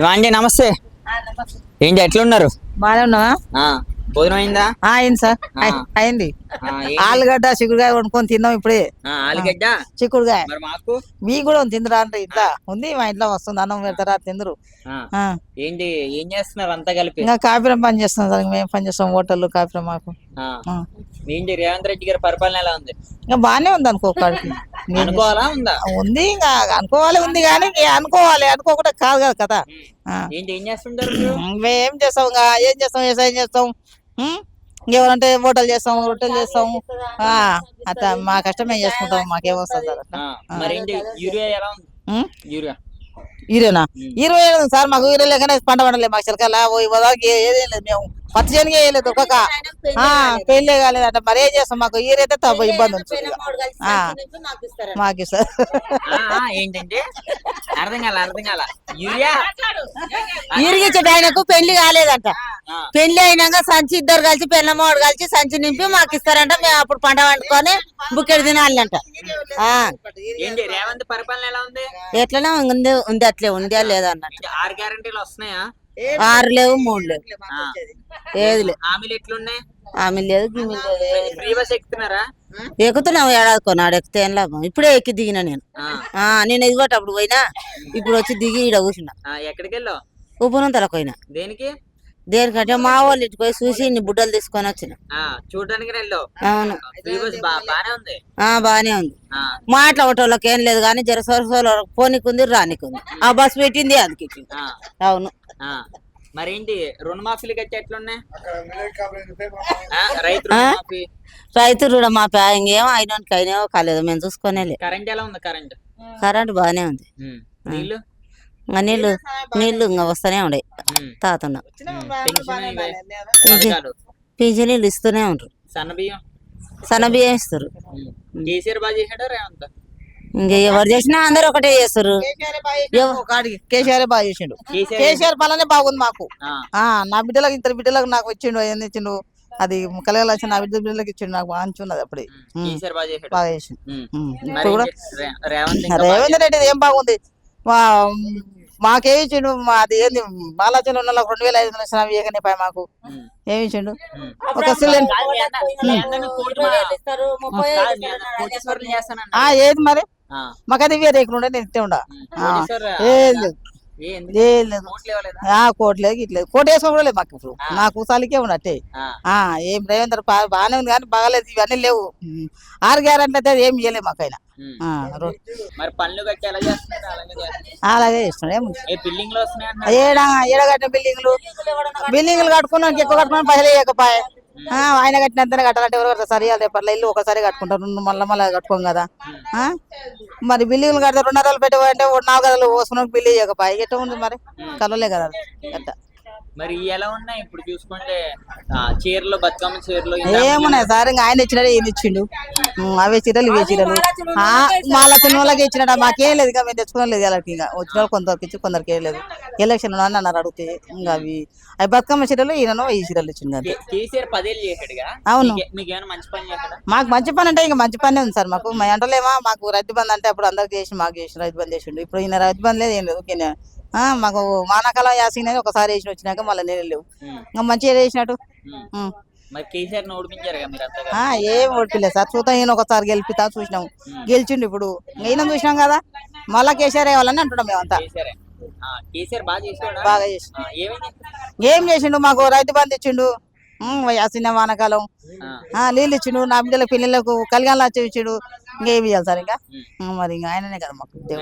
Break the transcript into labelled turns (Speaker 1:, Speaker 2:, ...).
Speaker 1: ఇవాండి నమస్తే. ఏంటి ఎట్లున్నారు?
Speaker 2: బాగానే ఉన్నావా
Speaker 1: భోజనం అయిందా?
Speaker 2: అయింది సార్. అయింది? ఆలుగడ్డ చిక్కుడుకాయ వండుకొని తిన్నాం ఇప్పుడే.
Speaker 1: ఆలుగడ్డ? మాకు?
Speaker 2: మీ కూడా తిందురా అంటే ఇట్లా. ఉంది మా ఇంట్లో వస్తుంది అన్నం పెడతారా తిందరు.
Speaker 1: ఏంటి ఏం చేస్తున్నారు అంతా కలిపి?
Speaker 2: ఇంకా కాపురం పని చేస్తాం సార్ మేము పని చేస్తాం హోటల్ కాపురం మాకు.
Speaker 1: ఏంటి రేవంత్ రెడ్డి గారి పరిపాలన ఎలా ఉంది?
Speaker 2: ఇంకా బాగానే ఉంది అనుకో
Speaker 1: అనుకోవాలా ఉందా?
Speaker 2: ఉంది ఇంకా అనుకోవాలి ఉంది కానీ అనుకోవాలి. అనుకోకుండా కాదు కదా కదా.
Speaker 1: ఏంటి ఏం చేస్తుంటారు
Speaker 2: ఏం చేస్తాం ఇంకా? ఏం చేస్తాం వ్యవసాయం చేస్తాం? ఉం? ఇంకెవరంటే హోటల్ చేస్తాం రొట్టెలు చేస్తాం. ఆ, అట్లా మా కష్టం మేము చేసుకుంటాం మాకేమొస్తుంది
Speaker 1: యూరియా? యూరియా.
Speaker 2: ఇరవై ఏడు సార్ మాకు ఇరవై లేకనే పంట పండలేదు. మాకు చిలకల ఉదాకి ఏదేం లేదు మేము. పత్తి చేనుకే వేయలేదు ఒక్కొక్క. ఆ, పెళ్ళే కాలేదు. అంటే మరి ఏం చేస్తాం? మాకు ఈరైతే తప్ప ఇబ్బంది ఉంటుంది. మాకు ఇస్తారు.
Speaker 1: ఏంటంటే? అర్థం కాల అర్థం కాల.
Speaker 3: ఇరిగించే ఆయనకు పెళ్ళి కాలేదంట. పెళ్ళి అయినాక సంచి ఇద్దరు కలిసి పెళ్ళమ్మోడు కలిసి సంచి నింపి మాకు ఇస్తారంట. మేము అప్పుడు పంట వండుకొని బుక్కెడు తినాలంట. ఆ,
Speaker 1: ఏంటి రేవంత్ పరిపాలన ఎలా ఉంది?
Speaker 3: ఎట్లనే ఉంది ఉంది అట్లే ఉందా లేదా అన్నట్టు
Speaker 1: ఆరు గ్యారంటీలు వస్తున్నాయా?
Speaker 3: ఆరు లేవు మూడు లేవు. ఏది లేదు
Speaker 1: హామీలు ఎట్లున్నాయి?
Speaker 3: ఆమె లేదు గిమి లేదు. ఏది లేదు.
Speaker 1: ఫ్రీ బస్ ఎక్కుతున్నారా?
Speaker 3: ఎక్కుతున్నాం ఏడాది కొన్నాడు ఎక్కితే ఏం లాభం? ఇప్పుడే ఎక్కి దిగిన నేను. నేను ఎదిగోట అప్పుడు పోయినా ఇప్పుడు వచ్చి దిగి ఈడ కూర్చున్నా.
Speaker 1: ఆ, ఎక్కడికి వెళ్ళావు
Speaker 3: ఉప్పునం తలపోయినా
Speaker 1: దేనికి?
Speaker 3: దేనికంటే మా వాళ్ళు ఇటు పోయి చూసి ఇన్ని బుడ్డలు తీసుకొని వచ్చిన.
Speaker 1: ఆ చూడడానికి
Speaker 3: అవును.
Speaker 1: బానే ఉంది?
Speaker 3: ఆ బానే ఉంది.
Speaker 1: ఆ,
Speaker 3: మాట్లాడటోళ్ళకి ఏం లేదు కానీ జర సొరసోల పోనీకుంది రానికుంది. ఆ బస్ పెట్టింది అందుకే. అవును.
Speaker 1: మరేంటి? రుణమాఫీలు కట్టి ఎట్లున్నాయి? రైతు రుణమాఫీ?
Speaker 3: రైతు రుణమాఫీ ఇంకేమో అయినోనికి అయినాయో కాలేదు. మేము చూసుకోనేలే
Speaker 1: కరెంట్ ఎలా ఉంది? కరెంట్?
Speaker 3: కరెంట్ బాగానే ఉంది.
Speaker 1: నీళ్ళు?
Speaker 3: ఇంకా నీళ్ళు నీళ్ళు ఇంకా వస్తూనే తాతున్నా
Speaker 1: ఇవే. పథకాలు.
Speaker 3: పింఛనీళ్ళు ఇస్తూనే ఉంటారు
Speaker 1: సన్న బియ్యం
Speaker 3: సన్న బియ్యం ఇస్తారు.
Speaker 1: కేసీఆర్ బాగా చేసాడు రేవంత్?
Speaker 3: ఇంకా ఎవరు చేసినా అందరూ ఒకటే చేస్తారు
Speaker 2: కేసీఆర్ బాగా చేసిండు
Speaker 1: కేసీఆర్
Speaker 2: పాలనే బాగుంది మాకు
Speaker 1: ఆ,
Speaker 2: ఆ నా బిడ్డలకు ఇద్దరు బిడ్డలకు నాకు ఇచ్చిండు ఏంది ఇచ్చిండు అది కలగల నా బిడ్డ బిడ్డలకు ఇచ్చిండు నాకు మంచి ఉన్నది అప్పుడే
Speaker 1: బాగా చేసాడు
Speaker 2: ఇప్పుడు కూడా
Speaker 1: రేవంత్ ఇంకా బాగా
Speaker 2: రేవంత్ రెడ్డి ఏం బాగుంది మా మాకే ఇచ్చిండు మా అది ఏంది బాలాజీలో ఉన్న రెండు వేల ఐదు వందలు ఇచ్చినా ఏకనే పై మాకు
Speaker 1: ఉమ్.
Speaker 2: ఏమి ఇచ్చిండు
Speaker 1: ఉమ్.
Speaker 2: ఒక సిలిండర్ ఏది మరి మాకు అది వేరే ఉండే నేను ఇట్టే ఉండ. ఏం లేదు. లేదు.
Speaker 1: ఇవ్వలేదా?
Speaker 2: ఇట్లేదు కోట వేసుకోవడం లేదు. మాకు ఇప్పుడు. నాకు సలికే ఉన్నట్టే ఏం బా- బాగానే ఉంది కానీ బాగాలేదు ఇవన్నీ లేవు. ఆరు గ్యారెంటీ అయితే ఏం ఇవ్వలేము మాకైనా.
Speaker 1: అలాగే అంటున్నారు.
Speaker 2: ఏడ ఏడగట్టిన బిల్డింగ్లు? బిల్డింగ్లు కట్టుకున్నాక ఎక్కువ కట్టుకుని పైసలు ఇవ్వకపోయే ఆయన కట్టినంతనే కట్టాలంటే ఎవరు కడతారు? సరే రేపు ఇల్లు ఒకసారి కట్టుకుంటారు రెండు మళ్ళీ మళ్ళీ కట్టుకోం కదా. ఆ? మరి బిల్లులు కడితే రెండు నెలలు పెట్టిపోయంటే నాలుగు గదులు పోసుకున్న బిల్లు ఇవ్వకపోయి ఎట్ట ఉంది మరి? కలవలే కదా. అది. అట్ట
Speaker 1: మరి ఎలా ఉన్నాయి? ఇప్పుడు చూసుకుంటే చీరలు బతుకమ్మ చీరలు
Speaker 2: ఏమున్నాయి? సార్ ఇంకా ఆయన ఇచ్చినాడే ఈయన ఇచ్చిండు. అవే చీరలు ఇవే చీరలు. ఆ, మాల చిన్న వాళ్ళకి ఇచ్చినట మాకేం లేదు ఇంకా మేము తెచ్చుకోవడం లేదు వాళ్ళకి ఇంకా. వచ్చిన వాళ్ళు కొందరికి ఇచ్చి కొందరికి ఏం లేదు. ఎలక్షన్ అని అన్నారు అడిగితే ఇంకా అవి. అవి బతుకమ్మ చీరలు ఈయనను ఈ చీరలు ఇచ్చింది
Speaker 1: కేసీఆర్ పదేళ్ళు చేశాడుగా?
Speaker 2: అవును.
Speaker 1: మంచి పని చేశాడా?
Speaker 2: మాకు మంచి పని అంటే ఇంకా మంచి పని ఉంది సార్. మాకు మా అంటలేమా మాకు రైతు బంధు అంటే అప్పుడు అందరికి చేసి మాకు చేసి రైతు బంధు చేసిండు. ఇప్పుడు ఈయన రైతు బంధు లేదు ఏం లేదు. మాకు వానాకాలం యాసింగ్ ఒకసారి వేసిన వచ్చినాక మళ్ళీ నేను లేవు. ఇంకా మంచిగా ఆ, ఏం ఓడిపిలేదు సార్. చూద్దాం ఈయన ఒకసారి గెలిపితా చూసినాం. గెలిచిండు ఇప్పుడు. ఈయన చూసినాం కదా. మళ్ళా కేసీఆర్ వేయాలని అంటున్నాం మేమంతా.
Speaker 1: బాగా
Speaker 2: చేసి. ఏం చేసిండు? మాకు రైతు బంధు ఇచ్చిండు. యాసిన వానాకాలం. నీళ్ళు ఇచ్చిండు. నా బిడ్డల పిల్లలకు కలిగాల ఇచ్చిండు ఇంకేమి చేయాలి సార్ ఇంకా? మరి ఇంకా ఆయననే కదా మాకు